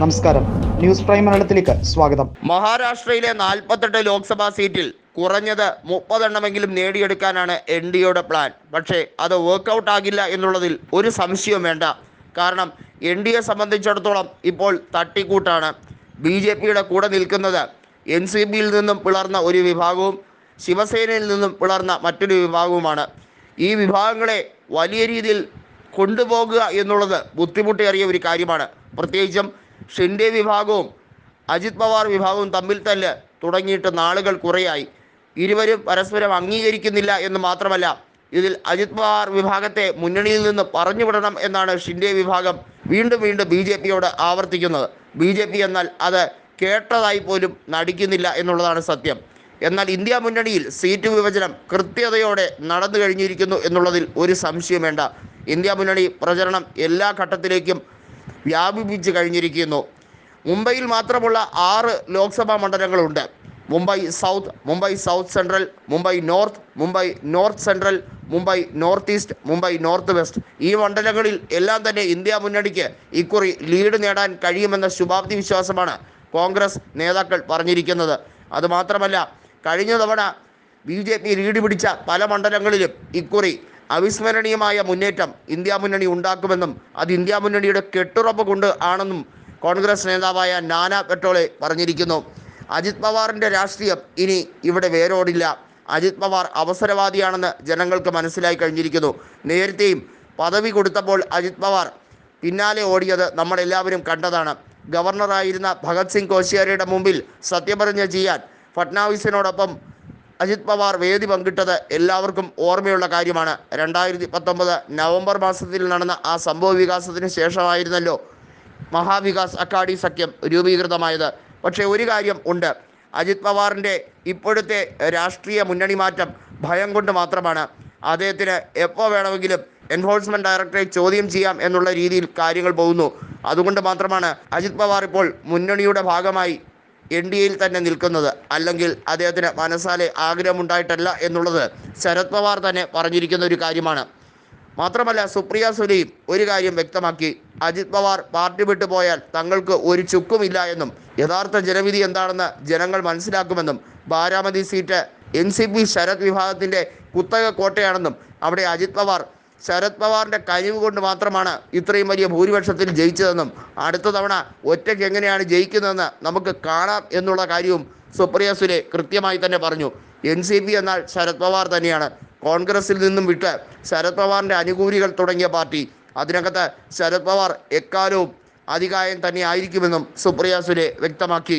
നമസ്കാരം. News prime മലയാളത്തിലേക്ക് സ്വാഗതം. മഹാരാഷ്ട്രയിലെ നാൽപ്പത്തെട്ട് ലോക്സഭാ സീറ്റിൽ കുറഞ്ഞത് മുപ്പതെണ്ണമെങ്കിലും നേടിയെടുക്കാനാണ് എൻ ഡി എയുടെ പ്ലാൻ. പക്ഷേ അത് വർക്കൗട്ട് ആകില്ല എന്നുള്ളതിൽ ഒരു സംശയവും വേണ്ട. കാരണം എൻ ഡി എ സംബന്ധിച്ചിടത്തോളം ഇപ്പോൾ തട്ടിക്കൂട്ടാണ്. ബി ജെ പിയുടെ കൂടെ നിൽക്കുന്നത് എൻ സി ബിയിൽ നിന്നും പിളർന്ന ഒരു വിഭാഗവും ശിവസേനയിൽ നിന്നും പിളർന്ന മറ്റൊരു വിഭാഗവുമാണ്. ഈ വിഭാഗങ്ങളെ വലിയ രീതിയിൽ കൊണ്ടുപോകുക എന്നുള്ളത് ബുദ്ധിമുട്ടേറിയ ഒരു കാര്യമാണ്. പ്രത്യേകിച്ചും ഷിൻഡെ വിഭാഗവും അജിത് പവാർ വിഭാഗവും തമ്മിൽ തല്ല് തുടങ്ങിയിട്ട് നാളുകൾ കുറയായി. ഇരുവരും പരസ്പരം അംഗീകരിക്കുന്നില്ല എന്ന് മാത്രമല്ല ഇതിൽ അജിത് പവാർ വിഭാഗത്തെ മുന്നണിയിൽ നിന്ന് പറഞ്ഞുവിടണം എന്നാണ് ഷിൻഡെ വിഭാഗം വീണ്ടും വീണ്ടും ബി ജെ പിയോട് ആവർത്തിക്കുന്നത്. ബി ജെ പി എന്നാൽ അത് കേട്ടതായി പോലും നടിക്കുന്നില്ല എന്നുള്ളതാണ് സത്യം. എന്നാൽ ഇന്ത്യ മുന്നണിയിൽ സീറ്റ് വിഭജനം കൃത്യതയോടെ നടന്നു കഴിഞ്ഞിരിക്കുന്നു എന്നുള്ളതിൽ ഒരു സംശയം വേണ്ട. ഇന്ത്യ മുന്നണി പ്രചരണം എല്ലാ ഘട്ടത്തിലേക്കും വ്യാപിപ്പിച്ച് കഴിഞ്ഞിരിക്കുന്നു. മുംബൈയിൽ മാത്രമുള്ള ആറ് Lok Sabha മണ്ഡലങ്ങളുണ്ട്. Mumbai south Mumbai south central Mumbai north Mumbai north central Mumbai north east Mumbai north west. ഈ മണ്ഡലങ്ങളിൽ എല്ലാം തന്നെ ഇന്ത്യ മുന്നണിക്ക് ഇക്കുറി ലീഡ് നേടാൻ കഴിയുമെന്ന ശുഭാപ്തി വിശ്വാസമാണ് കോൺഗ്രസ് നേതാക്കൾ പറഞ്ഞിരിക്കുന്നത്. അതുമാത്രമല്ല കഴിഞ്ഞ തവണ ബി ജെ പി ലീഡ് പിടിച്ച പല മണ്ഡലങ്ങളിലും ഇക്കുറി അവിസ്മരണീയമായ മുന്നേറ്റം ഇന്ത്യ മുന്നണി ഉണ്ടാക്കുമെന്നും അത് ഇന്ത്യ മുന്നണിയുടെ കെട്ടുറപ്പ് കൊണ്ട് ആണെന്നും കോൺഗ്രസ് നേതാവായ നാന പെട്ടോളെ പറഞ്ഞിരിക്കുന്നു. അജിത് പവാറിന്റെ രാഷ്ട്രീയം ഇനി ഇവിടെ വേരോടില്ല. അജിത് പവാർ അവസരവാദിയാണെന്ന് ജനങ്ങൾക്ക് മനസ്സിലായി കഴിഞ്ഞിരിക്കുന്നു. നേരത്തെയും പദവി കൊടുത്തപ്പോൾ അജിത് പവാർ പിന്നാലെ ഓടിയത് നമ്മളെല്ലാവരും കണ്ടതാണ്. ഗവർണറായിരുന്ന ഭഗത് സിംഗ് കോശ്യാരിയുടെ മുമ്പിൽ സത്യപ്രതിജ്ഞ ചെയ്യാൻ ഫട്നാവിസിനോടൊപ്പം അജിത് പവാർ വേദി പങ്കിട്ടത് എല്ലാവർക്കും ഓർമ്മയുള്ള കാര്യമാണ്. രണ്ടായിരത്തി പത്തൊമ്പത് നവംബർ മാസത്തിൽ നടന്ന ആ സംഭവ വികാസത്തിന് ശേഷമായിരുന്നല്ലോ മഹാവികാസ് അക്കാഡി സഖ്യം രൂപീകൃതമായത്. പക്ഷേ ഒരു കാര്യം ഉണ്ട്. അജിത് പവാറിന്റെ ഇപ്പോഴത്തെ രാഷ്ട്രീയ മുന്നണി മാറ്റം ഭയം കൊണ്ട് മാത്രമാണ്. അദ്ദേഹത്തിന് എപ്പോൾ വേണമെങ്കിലും എൻഫോഴ്സ്മെന്റ് ഡയറക്ടറെ ചോദ്യം ചെയ്യാം എന്നുള്ള രീതിയിൽ കാര്യങ്ങൾ പോകുന്നു. അതുകൊണ്ട് മാത്രമാണ് അജിത് പവാർ ഇപ്പോൾ മുന്നണിയുടെ ഭാഗമായി എൻ ഡി എയിൽ തന്നെ നിൽക്കുന്നത്. അല്ലെങ്കിൽ അദ്ദേഹത്തിന് മനസ്സാലെ ആഗ്രഹമുണ്ടായിട്ടല്ല എന്നുള്ളത് ശരത് പവാർ തന്നെ പറഞ്ഞിരിക്കുന്ന ഒരു കാര്യമാണ്. മാത്രമല്ല സുപ്രിയ സുലിയും ഒരു കാര്യം വ്യക്തമാക്കി. അജിത് പവാർ പാർട്ടി വിട്ടു പോയാൽ തങ്ങൾക്ക് ഒരു ചുക്കുമില്ല എന്നും യഥാർത്ഥ ജനവിധി എന്താണെന്ന് ജനങ്ങൾ മനസ്സിലാക്കുമെന്നും Baramati seat N C P Sharad വിഭാഗത്തിന്റെ കുത്തക കോട്ടയാണെന്നും അവിടെ അജിത് പവാർ ശരത് പവാറിന്റെ കഴിവ് കൊണ്ട് മാത്രമാണ് ഇത്രയും വലിയ ഭൂരിപക്ഷത്തിൽ ജയിച്ചതെന്നും അടുത്ത തവണ ഒറ്റയ്ക്ക് എങ്ങനെയാണ് ജയിക്കുന്നതെന്ന് നമുക്ക് കാണാം എന്നുള്ള കാര്യവും സുപ്രിയ സുലെ കൃത്യമായി തന്നെ പറഞ്ഞു. എൻ സി പി എന്നാൽ ശരത് പവാർ തന്നെയാണ്. കോൺഗ്രസിൽ നിന്നും വിട്ട് ശരത് പവാറിന്റെ അനുകൂലികൾ തുടങ്ങിയ പാർട്ടി. അതിനകത്ത് ശരത് പവാർ എക്കാലവും അധികായം തന്നെ ആയിരിക്കുമെന്നും സുപ്രിയ സുലെ വ്യക്തമാക്കി.